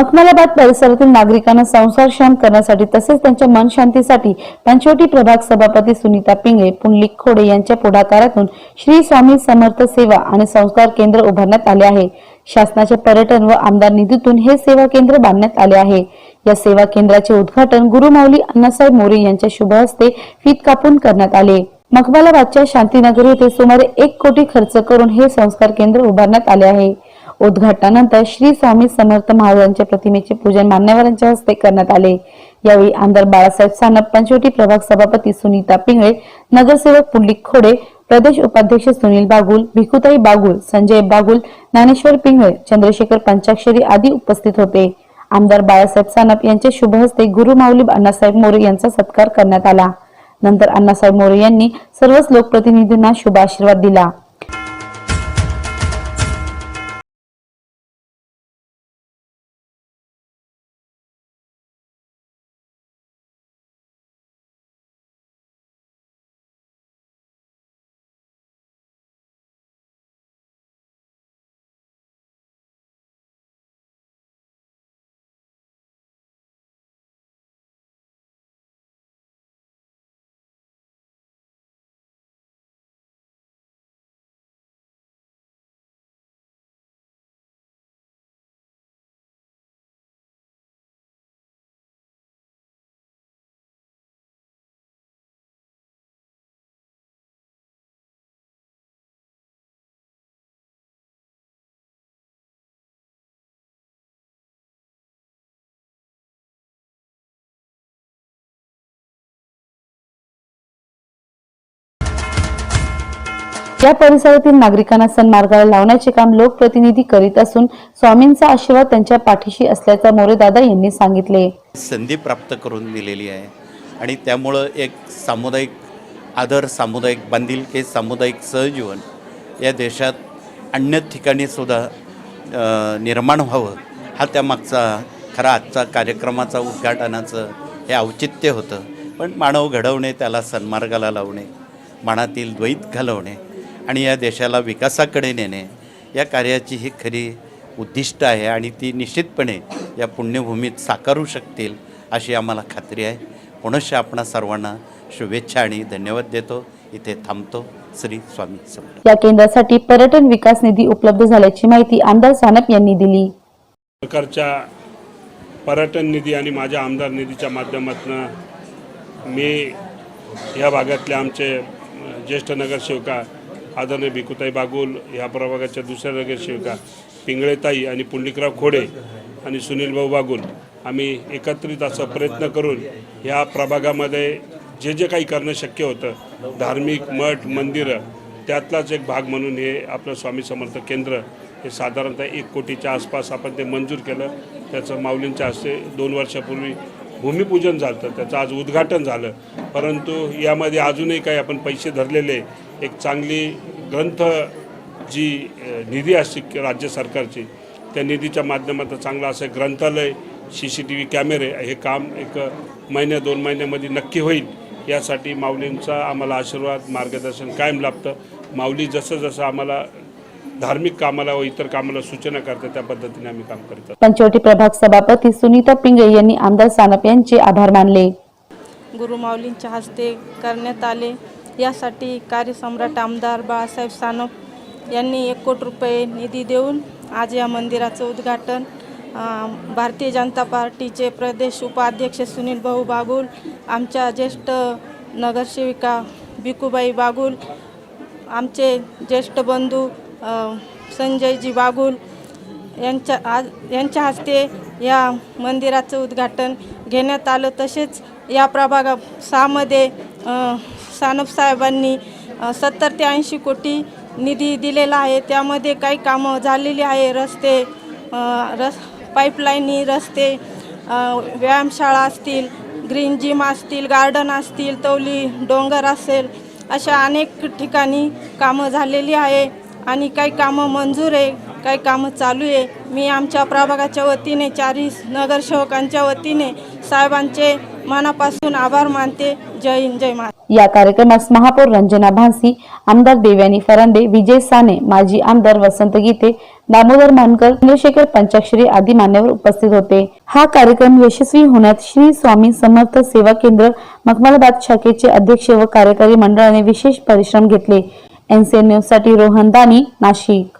मखमलाबाद परिसरातील नागरिकांना संसारक्षम करण्यासाठी तसेच त्यांच्या मन शांतीसाठी पंचवटी प्रभाग सभापती सुनीता पिंगळे पुंडलिक खोडे यांच्या पुढाकारातून श्री स्वामी समर्थ सेवा आणि संस्कार केंद्र उभारण्यात आले आहे. शासनाच्या पर्यटन व आमदार निधीतून हे सेवा केंद्र बांधण्यात आले आहे. या सेवा केंद्राचे उद्घाटन गुरुमाऊली अण्णासाहेब मोरे यांच्या शुभ हस्ते फीत कापून करण्यात आले. मखमलाबादच्या शांतीनगर येथे सुमारे एक कोटी खर्च करून हे संस्कार केंद्र उभारण्यात आले आहे. उद्घाटनानंतर श्री स्वामी समर्थ महाराजांच्या प्रतिमेचे पूजन मान्यवरांच्या हस्ते करण्यात आले. यावेळी आमदार बाळासाहेब सानप पंचवटी प्रभाग सभापती सुनीता पिंगळे नगरसेवक पुंडलिक खोडे प्रदेश उपाध्यक्ष सुनील बागुल भिकुताई बागुल संजय बागुल ज्ञानेश्वर पिंगळे चंद्रशेखर पंचाक्षरी आदी उपस्थित होते. आमदार बाळासाहेब सानप यांच्या शुभ हस्ते गुरु माऊली अण्णासाहेब मोरे यांचा सत्कार करण्यात आला. नंतर अण्णासाहेब मोरे यांनी सर्वच लोकप्रतिनिधींना शुभ आशीर्वाद दिला. या परिसरातील नागरिकांना सन्मार्गाला लावण्याचे काम लोकप्रतिनिधी करीत असून स्वामींचा आशीर्वाद त्यांच्या पाठीशी असल्याचा मोरेदादा यांनी सांगितले. संधी प्राप्त करून दिलेली आहे. आणि त्यामुळं एक सामुदायिक आदर सामुदायिक बांधिलकी सामुदायिक सहजीवन या देशात अन्य ठिकाणी सुद्धा निर्माण व्हावं. हा त्यामागचा खरा आजचा कार्यक्रमाचा उद्घाटनाचं हे औचित्य होतं. पण मानव घडवणे त्याला सन्मार्गाला लावणे मनातील द्वैत घालवणे आणि या देशाला विकासाकडे नेणे या कार्याची ही खरी उद्दिष्ट आहे आणि ती निश्चितपणे या पुण्यभूमीत साकारू शकतील अशी आम्हाला खात्री आहे. पुनश्च आपणा सर्वांना शुभेच्छा आणि धन्यवाद देतो. इथे थांबतो श्री स्वामी समर्थ. या केंद्रासाठी पर्यटन विकास निधी उपलब्ध झाल्याची माहिती आमदार सानप यांनी दिली. सरकारच्या पर्यटन निधी आणि माझ्या आमदार निधीच्या माध्यमातून मी या भागातले आमचे ज्येष्ठ नगरसेवका आदरणीय भिकुताई बागुल ह्या प्रभागाच्या दुसऱ्या नगरसेविका पिंगळेताई आणि पुंडलिकराव खोडे आणि सुनील भाऊ बागुल. आम्ही एकत्रित असा प्रयत्न करून ह्या प्रभागामध्ये जे जे काही करणं शक्य होतं धार्मिक मठ मंदिरं त्यातलाच एक भाग म्हणून हे आपलं स्वामी समर्थ केंद्र हे साधारणतः एक कोटीच्या आसपास आपण ते मंजूर केलं. त्याचं माऊलींच्या हस्ते दोन वर्षापूर्वी भूमिपूजन झालं त्याचं आज उद्घाटन झालं. परंतु यामध्ये अजूनही काही आपण पैसे धरलेले एक चांगली ग्रंथ जी निधी असते की राज्य सरकारची त्या निधीच्या माध्यमातून चांगलं असं ग्रंथालय सी सी टी व्ही कॅमेरे हे काम एक महिन्या दोन महिन्यामध्ये नक्की होईल. यासाठी माऊलींचा आम्हाला आशीर्वाद मार्गदर्शन कायम लाभतं. माऊली जसं जसं आम्हाला धार्मिक कामाला व इतर कामाला सूचना करतात त्या पद्धतीने आम्ही काम करतो पंचवटी प्रभाग सभापती सुनीता पिंगळे यांनी आमदार सानप यांचे आभार मानले. गुरुमाऊलींच्या हस्ते करण्यात आले. यासाठी कार्यसम्राट आमदार बाळासाहेब सानप यांनी एक कोटी रुपये निधी देऊन आज या मंदिराचं उद्घाटन भारतीय जनता पार्टीचे प्रदेश उपाध्यक्ष सुनील भाऊ बागुल आमच्या ज्येष्ठ नगरसेविका भिकूबाई बागुल आमचे ज्येष्ठ बंधू संजयजी बागुल यांच्या आज यांच्या हस्ते या मंदिराचं उद्घाटन घेण्यात आलं. तसेच या प्रभागा सहामध्ये सानप साहेबांनी सत्तर ते ऐंशी कोटी निधी दिलेला आहे. त्यामध्ये काही कामं झालेली आहे. रस्ते रस पाईपलाईनी रस्ते व्यायामशाळा असतील ग्रीन जिम असतील गार्डन असतील तवली डोंगर असेल अशा अनेक ठिकाणी कामं झालेली आहे. आणि काही कामं मंजूर आहे काही कामं चालू आहे. मी आमच्या प्रभागाच्या वतीने चारही नगरसेवकांच्या वतीने साहेबांचे मनापासून आभार मानते. जय हिंद जय महाराज या कार्यक्रमास महापौर रंजना भानसी आमदार देवयानी फरांदे विजय साने माजी आमदार वसंत गीते दामोदर मानकर चंद्रशेखर पंचाक्षरी आदी मान्यवर उपस्थित होते. हा कार्यक्रम यशस्वी होण्यात श्री स्वामी समर्थ सेवा केंद्र मखमलाबाद शाखेचे अध्यक्ष व कार्यकारी मंडळाने विशेष परिश्रम घेतले. एनसीएन न्यूजसाठी रोहन दानी नाशिक.